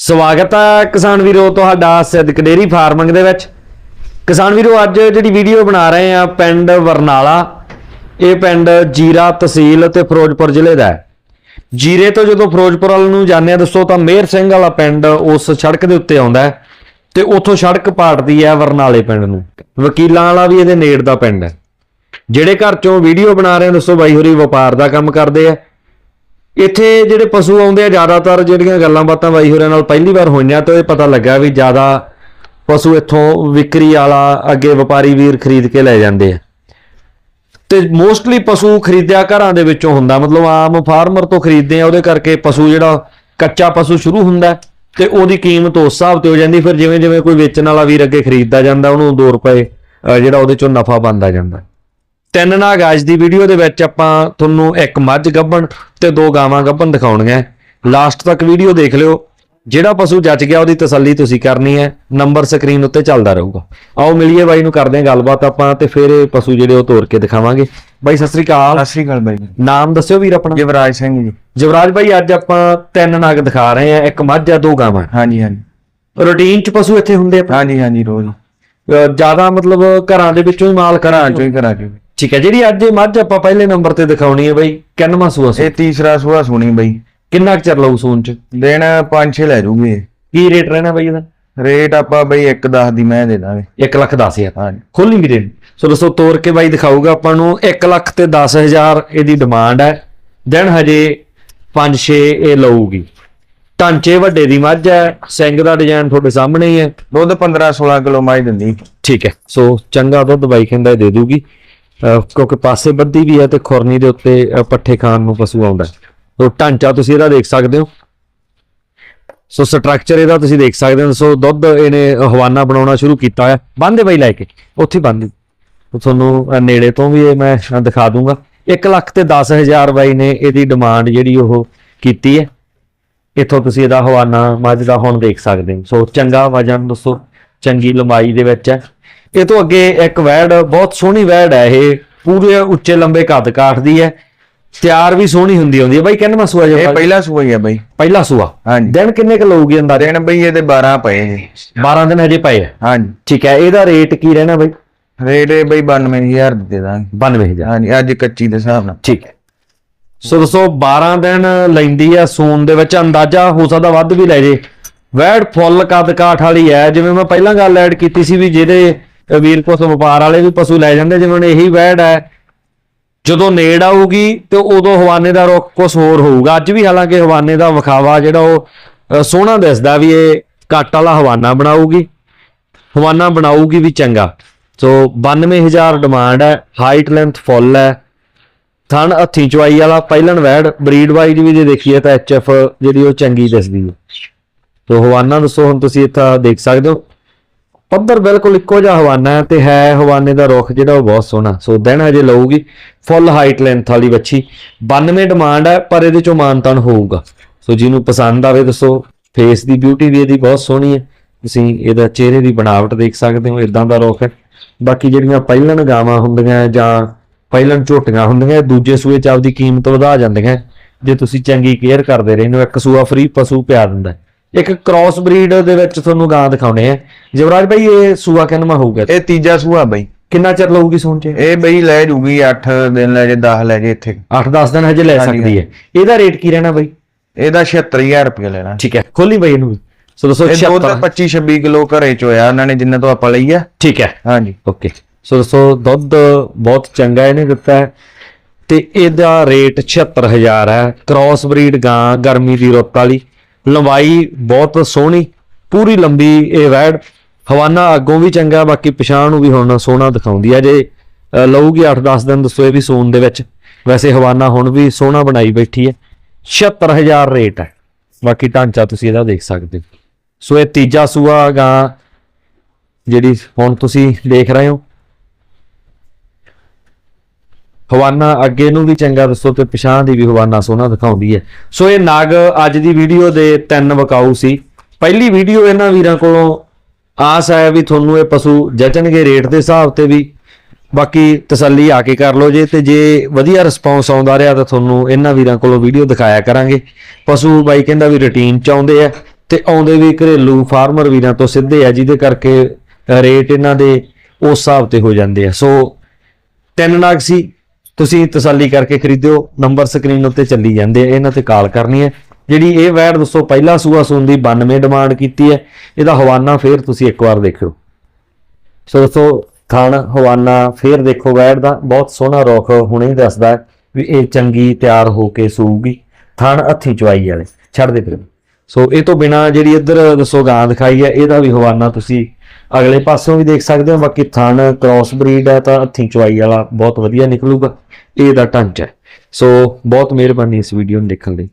ਸਵਾਗਤ ਹੈ ਕਿਸਾਨ ਵੀਰੋ ਤੁਹਾਡਾ ਸਿੱਧਕ ਡੇਰੀ ਫਾਰਮਿੰਗ ਦੇ ਵਿੱਚ। ਕਿਸਾਨ ਵੀਰੋ, ਅੱਜ ਜਿਹੜੀ ਵੀਡੀਓ ਬਣਾ ਰਹੇ ਆ ਪਿੰਡ ਵਰਨਾਲਾ, ਇਹ ਪਿੰਡ ਜੀਰਾ ਤਹਿਸੀਲ ਤੇ ਫਿਰੋਜ਼ਪੁਰ ਜ਼ਿਲ੍ਹੇ ਦਾ ਹੈ। ਜੀਰੇ ਤੋਂ ਜਦੋਂ ਫਿਰੋਜ਼ਪੁਰ ਵੱਲ ਨੂੰ ਜਾਂਦੇ ਆ, ਦੱਸੋ ਤਾਂ ਮੇਹਰ ਸਿੰਘ ਵਾਲਾ ਪਿੰਡ ਉਸ ਸੜਕ ਦੇ ਉੱਤੇ ਆਉਂਦਾ ਹੈ ਤੇ ਉੱਥੋਂ ਸੜਕ ਪਾਟਦੀ ਹੈ ਵਰਨਾਲੇ ਪਿੰਡ ਨੂੰ। ਵਕੀਲਾਂ ਵਾਲਾ ਵੀ ਇਹਦੇ ਨੇੜ ਦਾ ਪਿੰਡ ਹੈ। ਜਿਹੜੇ ਘਰ ਚੋਂ ਵੀਡੀਓ ਬਣਾ ਰਹੇ ਆ, ਦੱਸੋ ਬਾਈ ਹੋਰੀ ਵਪਾਰ ਦਾ ਕੰਮ ਕਰਦੇ ਆ। ਇੱਥੇ ਜਿਹੜੇ ਪਸ਼ੂ ਆਉਂਦੇ ਆ, ਜ਼ਿਆਦਾਤਰ ਜਿਹੜੀਆਂ ਗੱਲਾਂ ਬਾਤਾਂ ਬਾਈ ਹੋਰਾਂ ਨਾਲ ਪਹਿਲੀ ਵਾਰ ਹੋਈਆਂ ਤਾਂ ਇਹ ਪਤਾ ਲੱਗਾ ਵੀ ਜ਼ਿਆਦਾ ਪਸ਼ੂ ਇੱਥੋਂ ਵਿਕਰੀ ਵਾਲਾ, ਅੱਗੇ ਵਪਾਰੀ ਵੀਰ ਖਰੀਦ ਕੇ ਲੈ ਜਾਂਦੇ ਆ। ਤੇ ਮੋਸਟਲੀ ਪਸ਼ੂ ਖਰੀਦਿਆ ਘਰਾਂ ਦੇ ਵਿੱਚੋਂ ਹੁੰਦਾ, ਮਤਲਬ ਆਮ ਫਾਰਮਰ ਤੋਂ ਖਰੀਦਦੇ ਆ, ਉਹਦੇ ਕਰਕੇ ਪਸ਼ੂ ਜਿਹੜਾ ਕੱਚਾ ਪਸ਼ੂ ਸ਼ੁਰੂ ਹੁੰਦਾ ਤੇ ਉਹਦੀ ਕੀਮਤ ਉਸ ਹਿਸਾਬ ਤੇ ਹੋ ਜਾਂਦੀ, ਫਿਰ ਜਿਵੇਂ ਜਿਵੇਂ ਕੋਈ ਵੇਚਣ ਵਾਲਾ ਵੀਰ ਅੱਗੇ ਖਰੀਦਦਾ ਜਾਂਦਾ, ਉਹਨੂੰ 2 ਰੁਪਏ ਜਿਹੜਾ ਉਹਦੇ ਚੋਂ ਨਫਾ ਬਣਦਾ ਜਾਂਦਾ। ਤਿੰਨ ਨਾਗ ਅੱਜ ਦੀ ਵੀਡੀਓ ਦੇ ਵਿੱਚ ਆਪਾਂ ਤੁਹਾਨੂੰ ਇੱਕ ਮੱਝ ਗੱਭਣ ਤੇ ਦੋ ਗਾਵਾਂ ਗੱਭਣ ਦਿਖਾਉਣੀਆਂ। ਲਾਸਟ ਤੱਕ ਵੀਡੀਓ ਦੇਖ ਲਿਓ। ਜਿਹੜਾ ਪਸ਼ੂ ਜੱਜ ਗਿਆ ਉਹਦੀ ਤਸੱਲੀ ਤੁਸੀਂ ਕਰਨੀ ਹੈ। ਨੰਬਰ ਸਕਰੀਨ ਉੱਤੇ ਚੱਲਦਾ ਰਹੂਗਾ। ਆਓ ਮਿਲੀਏ ਬਾਈ ਨੂੰ ਕਰਦੇ ਹਾਂ ਗੱਲਬਾਤ ਆਪਾਂ ਤੇ ਫਿਰ ਇਹ ਪਸ਼ੂ ਜਿਹੜੇ ਉਹ ਤੋੜ ਕੇ ਦਿਖਾਵਾਂਗੇ। ਬਾਈ ਸਤਿ ਸ੍ਰੀ ਅਕਾਲ। ਸਤਿ ਸ਼੍ਰੀ ਅਕਾਲ ਬਾਈ ਨਾਮ ਦੱਸਿਓ ਵੀਰ ਆਪਣਾ। ਯੁਵਰਾਜ ਸਿੰਘ ਜੀ। ਜਵਰਾਜ ਬਾਈ ਅੱਜ ਆਪਾਂ ਤਿੰਨ ਨਾਗ ਦਿਖਾ ਰਹੇ ਹਾਂ ਇੱਕ ਮੱਝ ਆ ਦੋ ਗਾਵਾਂ। ਹਾਂਜੀ ਹਾਂਜੀ। ਰੂਟੀਨ ਚ ਪਸ਼ੂ ਇੱਥੇ ਹੁੰਦੇ ਆ? ਹਾਂਜੀ ਹਾਂਜੀ ਰੋਜ਼। ਜ਼ਿਆਦਾ ਮਤਲਬ ਘਰਾਂ ਦੇ ਵਿੱਚੋਂ ਹੀ ਮਾਲ ਘਰਾਂ ਚੋਂ ਹੀ ਕਰਾ ਕੇ ਠੀਕ ਹੈ ਜਿਹੜੀ ਅੱਜ ਇਹ ਮੱਝ ਆਪਾਂ ਪਹਿਲੇ ਨੰਬਰ ਤੇ ਦਿਖਾਉਣੀ ਹੈ ਬਾਈ ਕਿੰਨਵਾਂ ਸੂਆ ਸੀ ਇਹ ਤੀਸਰਾ ਸੂਆ ਸੁਣੀ ਬਾਈ। ਕਿੰਨਾ ਕੁ ਚਿਰ ਲਊ ਸੂਣ ਚ? ਦਿਨ 5-6 ਲੈ ਜੂਗੇ ਕੀ ਰੇਟ ਰਹਿਣਾ ਬਾਈ ਇਹਦਾ? ਰੇਟ ਆਪਾਂ ਬਈ 1.10 ਦੀ ਮੈਂ ਦੇ ਦਾਂਗੇ। 1 ਲੱਖ 10 ਹਜ਼ਾਰ। ਹਾਂਜੀ। ਖੋਲੀ ਵੀਰੇ। ਨੂੰ। ਸੋ ਦੋਸਤੋ ਤੋੜ ਕੇ ਬਾਈ ਦਿਖਾਊਗਾ ਆਪਾਂ ਨੂੰ 1 ਲੱਖ ਤੇ 10 ਹਜ਼ਾਰ ਇਹਦੀ ਡਿਮਾਂਡ ਹੈ। ਦਿਨ ਹਜੇ 5-6 ਇਹ ਲਊਗੀ। ਢਾਂਚੇ ਵੱਡੇ ਦੀ ਮੱਝ ਹੈ ਸਿੰਘ ਦਾ ਡਿਜ਼ਾਈਨ ਤੁਹਾਡੇ ਸਾਹਮਣੇ ਹੀ ਹੈ। ਦੁੱਧ 15-16 ਕਿਲੋ ਮਾਈ ਦਿੰਦੀ। ਠੀਕ ਹੈ ਸੋ ਚੰਗਾ ਦੁੱਧ ਬਾਈ ਕਹਿੰਦਾ ਇਹ ਦੇ ਦੂਗੀ ਕਿਉਂਕਿ ਪਾਸੇ ਬੱਦੀ ਵੀ ਹੈ ਤੇ ਖੁਰਨੀ ਦੇ ਉੱਤੇ ਪੱਠੇ ਖਾਣ ਨੂੰ ਪਸ਼ੂ ਆਉਂਦਾ ਸੋ ਢਾਂਚਾ ਤੁਸੀਂ ਇਹਦਾ ਦੇਖ ਸਕਦੇ ਹੋ। ਸੋ ਸਟਰਕਚਰ ਇਹਦਾ ਤੁਸੀਂ ਦੇਖ ਸਕਦੇ ਹੋ। ਸੋ ਦੁੱਧ ਇਹਨੇ ਹਵਾਨਾ ਬਣਾਉਣਾ ਸ਼ੁਰੂ ਕੀਤਾ ਹੈ। ਬੰਦੇ ਬਾਈ ਲੈ ਕੇ। ਉੱਥੇ ਬੰਦੇ ਤੁਹਾਨੂੰ ਨੇੜੇ ਤੋਂ ਵੀ ਇਹ ਮੈਂ ਦਿਖਾ ਦੂੰਗਾ। 1 ਲੱਖ ਤੇ 10000 ਬਾਈ ਨੇ ਇਹਦੀ ਡਿਮਾਂਡ ਜਿਹੜੀ ਉਹ ਕੀਤੀ ਹੈ। ਇੱਥੋਂ ਤੁਸੀਂ ਇਹਦਾ ਹਵਾਨਾ, ਮੱਝ ਦਾ ਹੁਣ ਦੇਖ ਸਕਦੇ ਹੋ। ਸੋ ਚੰਗਾ ਵਜਨ ਦੱਸੋ। ਚੰਗੀ ਲੰਬਾਈ ਦੇ ਵਿੱਚ ਹੈ। ਇਹ ਤੋਂ ਅੱਗੇ ਇੱਕ ਵੈੜ ਬਹੁਤ ਸੋਹਣੀ ਵੈੜ ਹੈ ਇਹ। ਪੂਰੇ ਉੱਚੇ ਲੰਬੇ ਕੱਦ ਕਾਠ ਦੀ ਹੈ। ਤਿਆਰ ਵੀ ਸੋਹਣੀ ਹੁੰਦੀ ਹੁੰਦੀ ਹੈ। ਬਾਈ ਕਹਿੰਦਾ ਸੂਆ ਇਹ ਜੇ ਪਹਿਲਾ ਸੂਆ ਹੀ ਆ ਬਾਈ। ਪਹਿਲਾ ਸੂਆ? ਹਾਂਜੀ। ਦਿਨ ਕਿੰਨੇ ਕ ਲਊਗੀ ਅੰਦਾਜ਼ਾ? ਦਿਨ ਬਈ ਇਹਦੇ 12 ਪਏ ਜੀ 12 ਦਿਨ ਹਜੇ ਪਏ ਹੈ ਹਾਂਜੀ। ਠੀਕ ਹੈ ਇਹਦਾ ਰੇਟ ਕੀ ਰਹਿਣਾ ਬਾਈ? ਰੇਟ ਇਹ ਬਈ 92000 ਦੇ ਦਾਂਗੇ 92000 ਹਾਂਜੀ ਅੱਜ ਕੱਚੀ ਦੇ ਹਿਸਾਬ ਨਾਲ। ਠੀਕ ਹੈ। ਸੋ ਦੋਸਤੋ 12 ਦਿਨ ਲੈਂਦੀ ਆ ਸੂਨ ਦੇ ਵਿੱਚ। ਅੰਦਾਜ਼ਾ ਹੋ ਸਕਦਾ ਵੱਧ ਵੀ ਲੈ ਜੇ। ਵੈੜ ਫੁੱਲ ਕੱਦ ਕਾਠ ਵਾਲੀ ਹੈ। ਜਿਵੇਂ ਮੈਂ ਪਹਿਲਾਂ ਗੱਲ ਐਡ ਕੀਤੀ ਸੀ ਵੀ ਜਿਹੜੇ ਵੀਰ ਕੋਸ ਵਪਾਰ ਵਾਲੇ ਵੀ ਪਸ਼ੂ ਲੈ ਜਾਂਦੇ, ਜਿਵੇਂ ਇਹੀ ਵੈੜ ਹੈ। ਜਦੋਂ ਨੇੜ ਆਊਗੀ ਤੇ ਉਦੋਂ ਹਵਾਨੇ ਦਾ ਰੁੱਖ ਕੁਝ ਹੋਰ ਹੋਊਗਾ। ਅੱਜ ਵੀ ਹਾਲਾਂਕਿ ਹਵਾਨੇ ਦਾ ਵਿਖਾਵਾ ਜਿਹੜਾ ਉਹ ਸੋਹਣਾ ਦਿਸਦਾ ਵੀ ਇਹ ਕੱਟ ਵਾਲਾ ਹਵਾਨਾ ਬਣਾਊਗੀ। ਹਵਾਨਾ ਬਣਾਊਗੀ ਵੀ ਚੰਗਾ। ਸੋ 92000 ਡਿਮਾਂਡ ਹੈ, ਹਾਈਟ ਲੈਂਥ ਫੁੱਲ ਹੈ। ਥਣ ਹੱਥੀ ਚਵਾਈ ਵਾਲਾ, ਪਹਿਲਣ ਵੈੜ ਬਰੀਡ ਵਾਈਜ਼ ਵੀ ਜੇ ਦੇਖੀਏ ਤਾਂ ਐਚਐਫ ਜਿਹੜੀ ਉਹ ਚੰਗੀ ਦਿਸਦੀ ਹੈ। ਸੋ ਹਵਾਨਾ ਦੱਸੋ, ਹੁਣ ਤੁਸੀਂ ਇੱਥੇ ਦੇਖ ਸਕਦੇ ਹੋ। ਪੱਧਰ ਬਿਲਕੁਲ ਇੱਕੋ ਜਿਹਾ ਹਵਾਨਾ ਹੈ ਤੇ ਹੈ ਹਵਾਨੇ ਦਾ ਰੁੱਖ ਜਿਹੜਾ ਉਹ ਬਹੁਤ ਸੋਹਣਾ। ਸੋ ਦਿਨ ਹਜੇ ਲਊਗੀ ਫੁੱਲ ਹਾਈਟ ਲੈਂਥ ਵਾਲੀ ਵੱਛੀ। 92 ਡਿਮਾਂਡ ਹੈ, ਪਰ ਇਹਦੇ ਚੋਂ ਮਾਨਤਨ ਹੋਊਗਾ। ਸੋ ਜਿਹਨੂੰ ਪਸੰਦ ਆਵੇ ਦੱਸੋ ਫੇਸ ਦੀ ਬਿਊਟੀ ਵੀ ਇਹਦੀ ਬਹੁਤ ਸੋਹਣੀ ਹੈ। ਤੁਸੀਂ ਇਹਦਾ ਚਿਹਰੇ ਦੀ ਬਣਾਵਟ ਦੇਖ ਸਕਦੇ ਹੋ ਇਦਾਂ ਦਾ ਰੁੱਖ ਹੈ। ਬਾਕੀ ਜਿਹੜੀਆਂ ਪਹਿਲਣ ਗਾਵਾਂ ਹੁੰਦੀਆਂ ਜਾਂ ਪਹਿਲਣ ਝੋਟੀਆਂ ਹੁੰਦੀਆਂ ਦੂਜੇ ਸੂਏ ਚ ਆਪਦੀ ਕੀਮਤ ਵਧਾ ਜਾਂਦੀਆਂ ਜੇ ਤੁਸੀਂ ਚੰਗੀ ਕੇਅਰ ਕਰਦੇ ਰਹੇ ਨੂੰ ਇੱਕ ਸੂਆ ਫ੍ਰੀ ਪਸ਼ੂ ਪਿਆ ਦਿੰਦਾ ਹੈ। ਇੱਕ ਕ੍ਰਾਸ ਬਰੀਡ ਦੇ ਵਿੱਚ ਤੁਹਾਨੂੰ ਗਾਂ ਦਿਖਾਉਣੇ ਆ। ਜਵਰਾਜ ਭਾਈ ਇਹ ਸੂਆ ਕਿੰਨਾ ਹੋਊਗਾ? ਇਹ ਤੀਜਾ ਸੂਆ ਬਈ। ਕਿੰਨਾ ਚਿਰ ਲਊਗੀ ਸੋਚ ਚ? ਇਹ ਬਈ ਲੈ ਜੂਗੀ 8 ਦਿਨ ਲੈ ਜੇ 10 ਲੈ ਜੇ ਇੱਥੇ। 8-10 ਦਿਨ ਹਜੇ ਲੈ ਸਕਦੀ ਹੈ। ਇਹਦਾ ਰੇਟ ਕੀ ਰਹਿਣਾ ਬਾਈ? ਇਹਦਾ 76000 ਰੁਪਏ ਲੈਣਾ। ਠੀਕ ਹੈ ਖੋਲੀ ਬਾਈ ਇਹਨੂੰ। ਸੋ ਦੱਸੋ ਇਹ ਦੁੱਧ 76 25 26 ਕਿਲੋ ਘਰੇ ਚ ਹੋਇਆ ਉਹਨਾਂ ਨੇ ਜਿੰਨੇ ਤੋਂ ਆਪਾਂ ਲਈ ਆ। ਠੀਕ ਹੈ। ਹਾਂਜੀ। ਓਕੇ। ਸੋ ਦੱਸੋ ਦੁੱਧ ਬਹੁਤ ਚੰਗਾ ਇਹਨੇ ਦਿੱਤਾ ਹੈ। ਤੇ ਇਹਦਾ ਰੇਟ 76000 ਹੈ। ਕ੍ਰਾਸ ਬਰੀਡ ਗਾਂ ਗਰਮੀ ਦੀ ਰੁੱਤ ਵਾਲੀ। ਲੰਬਾਈ ਬਹੁਤ ਸੋਹਣੀ, ਪੂਰੀ ਲੰਬੀ ਇਹ ਵੈੜ। ਹਵਾਨਾ ਅੱਗੋਂ ਵੀ ਚੰਗਾ, ਬਾਕੀ ਪਛਾਣ ਨੂੰ ਵੀ ਹੁਣ ਸੋਹਣਾ ਦਿਖਾਉਂਦੀ ਹੈ ਜੇ ਲਊਗੀ 8-10 ਦਿਨ ਦੱਸੋ ਇਹ ਵੀ ਸੋਨ ਦੇ ਵਿੱਚ। ਵੈਸੇ ਹਵਾਨਾ ਹੁਣ ਵੀ ਸੋਹਣਾ ਬਣਾਈ ਬੈਠੀ ਹੈ। 76000 ਰੇਟ ਹੈ। ਬਾਕੀ ਢਾਂਚਾ ਤੁਸੀਂ ਇਹਦਾ ਦੇਖ ਸਕਦੇ ਹੋ। ਸੋ ਇਹ ਤੀਜਾ ਸੂਆ ਗਾਂ, ਜਿਹੜੀ ਹੁਣ ਤੁਸੀਂ ਦੇਖ ਰਹੇ ਹੋ। ਹਵਾਨਾ ਅੱਗੇ ਨੂੰ ਵੀ ਚੰਗਾ ਦੱਸੋ ਤੇ ਪਿਛਾਂ ਦੀ ਵੀ ਹਵਾਨਾ ਸੋਹਣਾ ਦਿਖਾਉਂਦੀ ਹੈ। ਸੋ ਇਹ ਨਾਗ ਅੱਜ ਦੀ ਵੀਡੀਓ ਦੇ ਤਿੰਨ ਵਕਾਊ ਸੀ। ਪਹਿਲੀ ਵੀਡੀਓ ਇਹਨਾਂ ਵੀਰਾਂ ਕੋਲੋਂ ਆਸ ਹੈ ਵੀ ਤੁਹਾਨੂੰ ਇਹ ਪਸ਼ੂ ਜਚਣਗੇ ਰੇਟ ਦੇ ਹਿਸਾਬ ਤੇ ਵੀ। ਬਾਕੀ ਤਸੱਲੀ ਆ ਕੇ ਕਰ ਲਓ ਜੇ ਤੇ ਜੇ ਵਧੀਆ ਰਿਸਪੌਂਸ ਆਉਂਦਾ ਰਿਹਾ ਤਾਂ ਤੁਹਾਨੂੰ ਇਹਨਾਂ ਵੀਰਾਂ ਕੋਲੋਂ ਵੀਡੀਓ ਦਿਖਾਇਆ ਕਰਾਂਗੇ। ਪਸ਼ੂ ਬਾਈ ਕਹਿੰਦਾ ਵੀ ਰੁਟੀਨ ਚ ਆਉਂਦੇ ਆ ਤੇ ਆਉਂਦੇ ਵੀ ਘਰੇਲੂ ਫਾਰਮਰ ਵੀਰਾਂ ਤੋਂ ਸਿੱਧੇ ਆ, ਜਿਹਦੇ ਕਰਕੇ ਰੇਟ ਇਹਨਾਂ ਦੇ ਉਸ ਹਿਸਾਬ ਤੇ ਹੋ ਜਾਂਦੇ ਆ। ਸੋ ਤਿੰਨ ਨਾਗ ਸੀ। ਤੁਸੀਂ ਤਸੱਲੀ ਕਰਕੇ ਖਰੀਦਿਓ ਨੰਬਰ ਸਕਰੀਨ ਉੱਤੇ ਚੱਲੀ ਜਾਂਦੇ ਆ, ਇਹਨਾਂ ਤੇ ਕਾਲ ਕਰਨੀ ਹੈ। ਜਿਹੜੀ ਇਹ ਵੈੜ ਦੱਸੋ, ਪਹਿਲਾ ਸੂਆ ਸੂਣ ਦੀ 92 ਡਿਮਾਂਡ ਕੀਤੀ ਹੈ, ਇਹਦਾ ਹਵਾਨਾ ਫੇਰ ਤੁਸੀਂ ਇੱਕ ਵਾਰ ਦੇਖਿਓ। ਸੋ ਦੋਸਤੋ ਥਣ ਹਵਾਨਾ ਫੇਰ ਦੇਖੋ ਵੈੜ ਦਾ, ਬਹੁਤ ਸੋਹਣਾ ਰੁੱਖ ਹੁਣੇ ਦੱਸਦਾ ਵੀ ਇਹ ਚੰਗੀ ਤਿਆਰ ਹੋ ਕੇ ਸੂਗੀ ਥਣ ਹੱਥੀ ਚਵਾਈ ਵਾਲੇ, ਛੱਡ ਦੇ ਫਿਰ। ਸੋ ਇਹ ਤੋਂ ਬਿਨਾ ਜਿਹੜੀ ਇੱਧਰ ਦੱਸੋ ਗਾਂ ਦਿਖਾਈ ਹੈ, ਇਹਦਾ ਵੀ ਹਵਾਨਾ ਤੁਸੀਂ ਅਗਲੇ ਪਾਸਿਓਂ ਵੀ ਦੇਖ ਸਕਦੇ ਹੋ, ਬਾਕੀ ਥਣ ਕ੍ਰਾਸ ਬਰੀਡ ਹੈ ਤਾਂ ਹੱਥੀ ਚਵਾਈ ਵਾਲਾ ਬਹੁਤ ਵਧੀਆ ਨਿਕਲੂਗਾ, ਇਹ ਦਾ ਢਾਂਚਾ ਹੈ। ਸੋ ਬਹੁਤ ਮਿਹਰਬਾਨੀ ਇਸ ਵੀਡੀਓ ਨੂੰ ਦੇਖਣ ਲਈ।